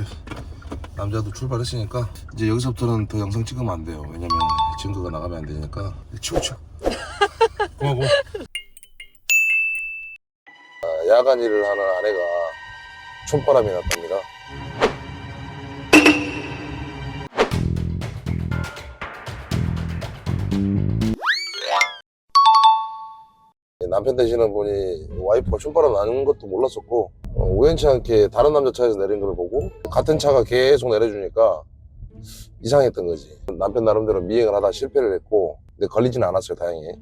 아직 남자도 출발했으니까 이제 여기서부터는 더 영상 찍으면 안 돼요. 왜냐면 증거가 나가면 안 되니까 치우쳐. 고마고. 아, 야간 일을 하는 아내가 촌바람이 났답니다. 남편 되시는 분이 와이프가 촌바람 나는 것도 몰랐었고 어, 우연치 않게 다른 남자 차에서 내린 걸 보고 같은 차가 계속 내려주니까 이상했던 거지. 남편 나름대로 미행을 하다 실패를 했고 근데 걸리지는 않았어요 다행히.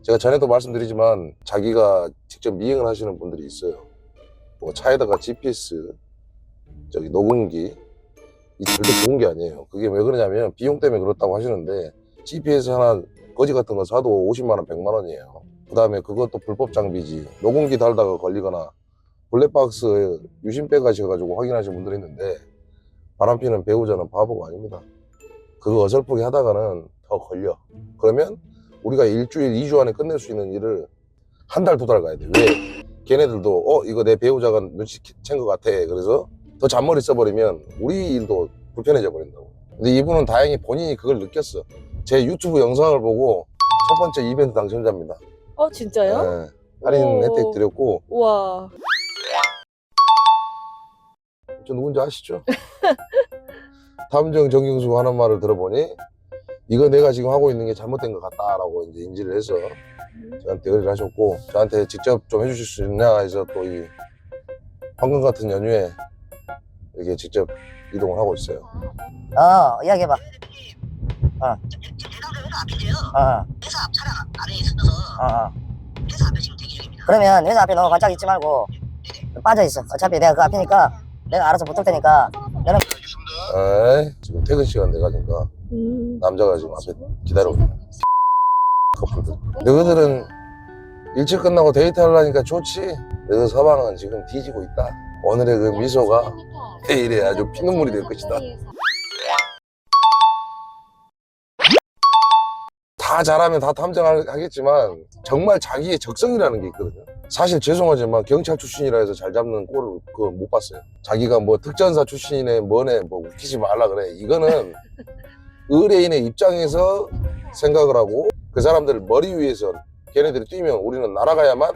제가 전에도 말씀드리지만 자기가 직접 미행을 하시는 분들이 있어요. 뭐 차에다가 GPS 저기 녹음기 이 절대 좋은 게 아니에요. 그게 왜 그러냐면 비용 때문에 그렇다고 하시는데 GPS 하나 거지 같은 거 사도 50만 원 100만 원이에요 그 다음에 그것도 불법 장비지. 녹음기 달다가 걸리거나 블랙박스 유심 빼가셔가지고 확인하신 분들이 있는데 바람피는 배우자는 바보가 아닙니다. 그거 어설프게 하다가는 더 걸려. 그러면 우리가 일주일, 이주 안에 끝낼 수 있는 일을 한 달, 두 달 가야 돼. 왜? 걔네들도 어 이거 내 배우자가 눈치챈 것 같아. 그래서 더 잔머리 써버리면 우리 일도 불편해져 버린다고. 근데 이분은 다행히 본인이 그걸 느꼈어. 제 유튜브 영상을 보고 첫 번째 이벤트 당첨자입니다 어 진짜요? 네, 할인 오. 혜택 드렸고 우와. 저 누군지 아시죠? 탐정 정경수 하는 말을 들어보니 이거 내가 지금 하고 있는 게 잘못된 것 같다라고 이제 인지를 해서 저한테 의뢰를 하셨고 저한테 직접 좀 해주실 수 있냐 해서 또 이 황금 같은 연휴에 이렇게 직접 이동을 하고 있어요. 어, 이야기해봐. 어, 대강동에서 앞이세요. 어, 회사 앞 차량 안에 있어서 어, 어. 회사 앞에 지금 대기 중입니다. 그러면 회사 앞에 너무 바짝 있지 말고 빠져 있어. 어차피 내가 그 앞이니까 내가 알아서 붙을 테니까. 에이, 지금 퇴근 시간 돼가니까 음. 남자가 지금 앞에 기다리고 있네. 커플들. 너희들은 일찍 끝나고 데이트 하려니까 좋지. 너희 서방은 지금 뒤지고 있다. 오늘의 그 미소가 내일에 아주 피눈물이 될 것이다. 다 잘하면 다 탐정하겠지만 정말 자기의 적성이라는 게 있거든요. 사실 죄송하지만 경찰 출신이라 해서 잘 잡는 꼴을 그거 못 봤어요. 자기가 뭐 특전사 출신이네 뭐네 뭐 웃기지 말라 그래. 이거는 의뢰인의 입장에서 생각을 하고 그 사람들 머리 위에서 걔네들이 뛰면 우리는 날아가야만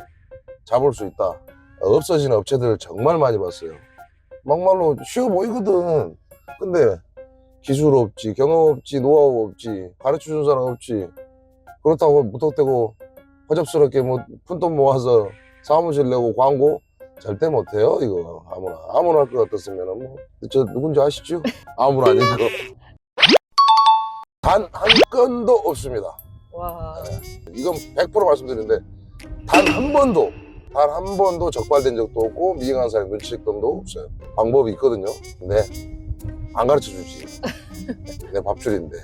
잡을 수 있다. 없어진 업체들 정말 많이 봤어요. 막말로 쉬워 보이거든. 근데 기술 없지, 경험 없지, 노하우 없지, 가르쳐준 사람 없지. 그렇다고 무턱대고 허접스럽게 뭐 푼돈 모아서 사무실 내고 광고 절대 못해요 이거 아무나 아무나 할 것 같았으면 뭐저 누군지 아시죠? 아무나 아닌 거. 단 한 건도 없습니다. 와. 이건 100% 말씀드리는데 단 한 번도 단 한 번도 적발된 적도 없고 미행한 사람이 눈치챈 건도 없어요. 방법이 있거든요. 근데 안 가르쳐 주지. 내 밥줄인데.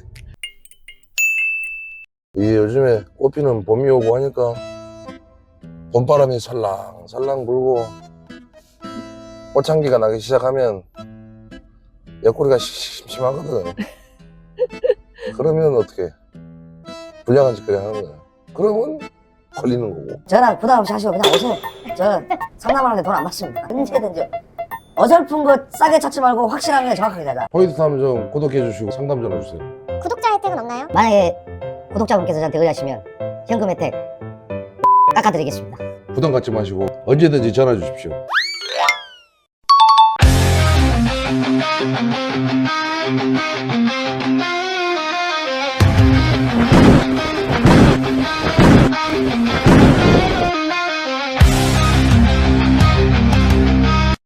이게 요즘에 꽃피는 봄이 오고 하니까 봄바람이 살랑 살랑 불고 꽃향기가 나기 시작하면 옆구리가 심심하거든. 그러면 어떻게? 불량한 짓거리 하는 거야. 그러면 걸리는 거고. 저랑 부담 없이 하시고 그냥 오세요. 저 상담하는데 돈 안 받습니다. 언제든지. 어설픈 거 싸게 찾지 말고 확실한 게 정확하게 가자. 포인트 탐정 구독해 주시고 상담 전화 주세요. 구독자 혜택은 없나요? 만약에 구독자분께서 저한테 의뢰하시면 현금 혜택 깎아드리겠습니다. 부담 갖지 마시고 언제든지 전화 주십시오.